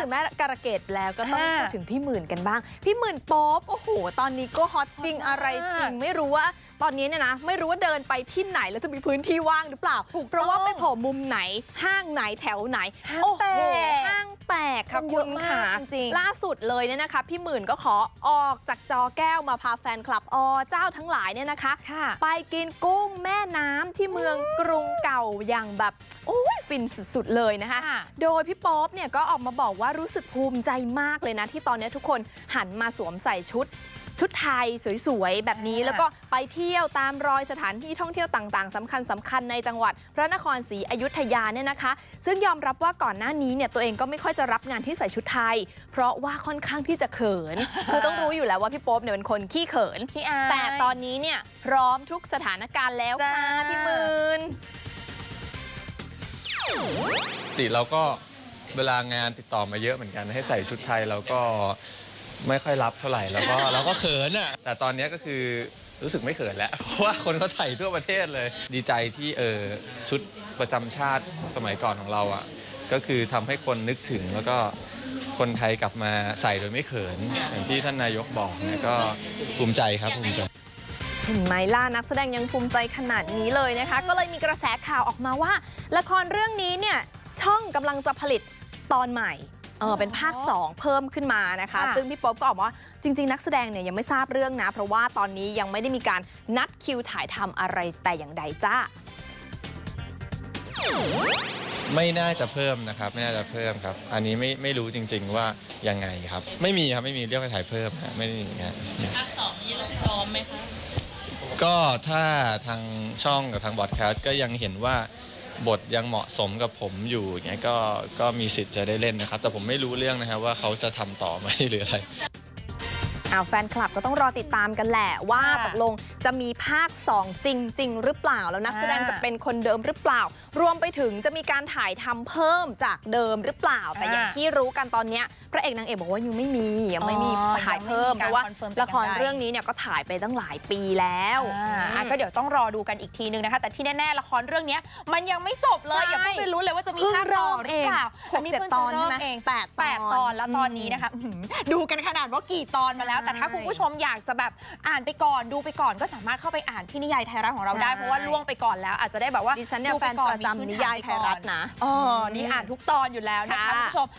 ถึงแม่การะเกดแล้วก็ต้องอ่าพูดถึงพี่หมื่นกันบ้างพี่หมื่นโป๊ปโอ้โหตอนนี้ก็ฮอตจริงฮอตมากอะไรจริงไม่รู้ว่าตอนนี้เนี่ยนะไม่รู้ว่าเดินไปที่ไหนแล้วจะมีพื้นที่ว่างหรือเปล่าถูกเพราะว่าต้องไปโผล่มุมไหนห้างไหนแถวไหนห้างโอ้โหแตกห้าง แตกค่ะคนเยคุอะณมากค่ะจริงๆล่าสุดเลยเนี่ยนะคะ พี่หมื่นก็ขอออกจากจอแก้วมาพาแฟนคลับอเจ้าทั้งหลายเนี่ยนะคะค่ะไปกินกุ้งแม่น้ำที่เมืองกรุงเก่าอย่างแบบโอ้ยฟินสุดๆเลยนะคะค่ะโดยพี่โป๊ปเนี่ยก็ออกมาบอกว่ารู้สึกภูมิใจมากเลยนะ ที่ตอนนี้ทุกคนหันมาสวมใส่ชุดชุดไทยสวยๆ แบบนี้อ่าแล้วก็ไปเที่ยวตามรอยสถานที่ท่องเที่ยวต่างๆสำคัญสคัญๆในจังหวัด พระนครศรีอยุธยาเนี่ยนะคะ ซึ่งยอมรับว่าก่อนหน้านี้เนี่ยตัวเองก็ไม่ค่อยจะรับงานที่ใส่ชุดไทย เพราะว่าค่อนข้างที่จะเขิน คือต้องรู้อยู่แล้วว่าพี่โป๊ปเนี่ยเป็นคนขี้เขินพี่อายแต่ตอนนี้เนี่ยพร้อมทุกสถานการณ์แล้วค่ะจ้าพี่หมื่นปกติเราก็เวลางานติดต่อมาเยอะเหมือนกันให้ใส่ชุดไทยเราก็ ไม่ค่อยรับเท่าไหร่แล้วก็เราก็เขินอะแต่ตอนนี้ก็คือรู้สึกไม่เขินแล้ว เพราะว่าคนเขาใส่ทั่วประเทศเลย ดีใจที่เออชุดประจำชาติสมัยก่อนของเราอะก็คือทำให้คนนึกถึงแล้วก็คนไทยกลับมาใส่โดยไม่เขิน อย่างที่ท่านนายกบอกเนี่ยก็ภูมิใจครับภูมิใจเห็นไหมล่านักแสดงยังภูมิใจขนาดนี้เลยนะคะ ก็เลยมีกระแสข่าวออกมาว่า ละครเรื่องนี้เนี่ยช่องกำลังจะผลิตตอนใหม่ เออเป็นภาค 2 เพิ่มขึ้นมานะคะค่ะซึ่งพี่ป๊อบก็ออกมาว่าจริง ๆ นักแสดงเนี่ยยังไม่ทราบเรื่องนะ เพราะว่าตอนนี้ยังไม่ได้มีการนัดคิวถ่ายทำอะไรแต่อย่างใดจ้า ไม่น่าจะเพิ่มนะครับ ไม่น่าจะเพิ่มครับ อันนี้ไม่ไม่รู้จริง ๆ ว่ายังไงครับ ไม่มีครับไม่มีเรียกไปถ่ายเพิ่มฮะไม่มีครับภาคสองนี้เราพร้อมไหมคะก็ถ้าทางช่องกับทางบอดแคสต์ก็ยังเห็นว่า บทยังเหมาะสมกับผมอยู่อย่างเงี้ยก็ก็มีสิทธิ์จะได้เล่นนะครับแต่ผมไม่รู้เรื่องนะครับว่าเขาจะทำต่อไหมหรืออะไร อ้าวแฟนคลับก็ต้องรอติดตามกันแหละว่าค่ะตกลงจะมีภาค 2 จริงๆหรือเปล่าแล้วนักแสดงอ่าจะเป็นคนเดิมหรือเปล่า รวมไปถึงจะมีการถ่ายทำเพิ่มจากเดิมหรือเปล่า แต่อย่างอ่าที่รู้กันตอนเนี้ยพระเอกนางเอกบอกว่ายังไม่มียังไม่มีอ๋อถ่ายเพิ่มยังไม่มีเพราะว่าการ confirm ละครแต่อย่างใดเรื่องนี้เนี่ยก็ถ่ายไปตั้งหลายปีแล้วอ่าอะก็เดี๋ยวต้องรอดูกันอีกทีนึงนะคะ แต่ที่แน่ๆละครเรื่องเนี้ยมันยังไม่จบเลยใช่อย่าเพิ่งไปรู้นเลยว่าจะมีเพิ่งภาคต่อหรือเปล่าเริ่มเองหกเจ็ดพิ่งตอนจะเริ่ใช่ไหมเองแปดแปดตอนตอนแล้วตอนนี้นะคะอื้อหือดูกันขนาดว่ากี่ตอนมาแล้วใช่แต่ถ้าคุณผู้ชมอยากจะแบบอ่านไปก่อนดูไปก่อนก็สามารถเข้าไปอ่านที่นิยายไทยรัฐของเราได้ใช่เพราะว่าล่วงไปก่อนแล้วอาจจะได้แบบว่าดิฉันเนี่ยดูแฟไปนก่อประจำมีพื้นิฐยายไทยรัฐนะอ๋อนี่อ่านทุกตอนอยู่แล้วนะคะค่ะคุณผู้ชม